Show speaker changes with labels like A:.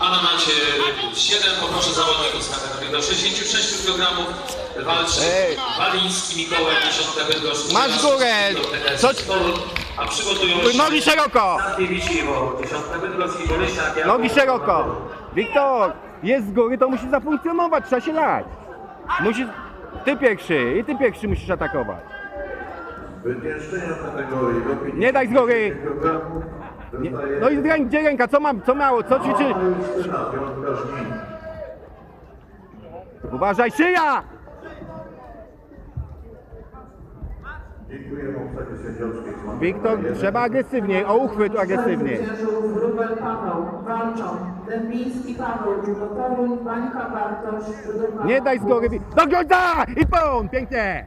A: A na macie 7 poproszę zawodników z kategorii do 66 kg. Walczy
B: Ej.
A: Waliński Mikołaj, 10 Bydgoszcz.
B: Masz górę. Co-
A: A przygotują się
B: Nogi szeroko!
A: Sankiewicz-Iwo, 10 Bydgoszcz, Borysiak, Jakub.
B: Nogi szeroko! Wiktor, jest z góry, to musi zafunkcjonować, trzeba się lać. Musisz... Ty pierwszy i ty pierwszy musisz atakować.
C: Wymieszczenia kategorii do 50
B: Nie daj z góry. Nie, no i rę- gdzie ręka? Co mam, co mało, co ćwiczy? Uważaj, szyja! Wiktor, trzeba agresywniej, o uchwyt agresywniej.
D: Wróbel Paweł, walczą Dębiński Paweł, Bańka Bartosz.
B: Nie daj z góry. Do końca! I pon! Pięknie!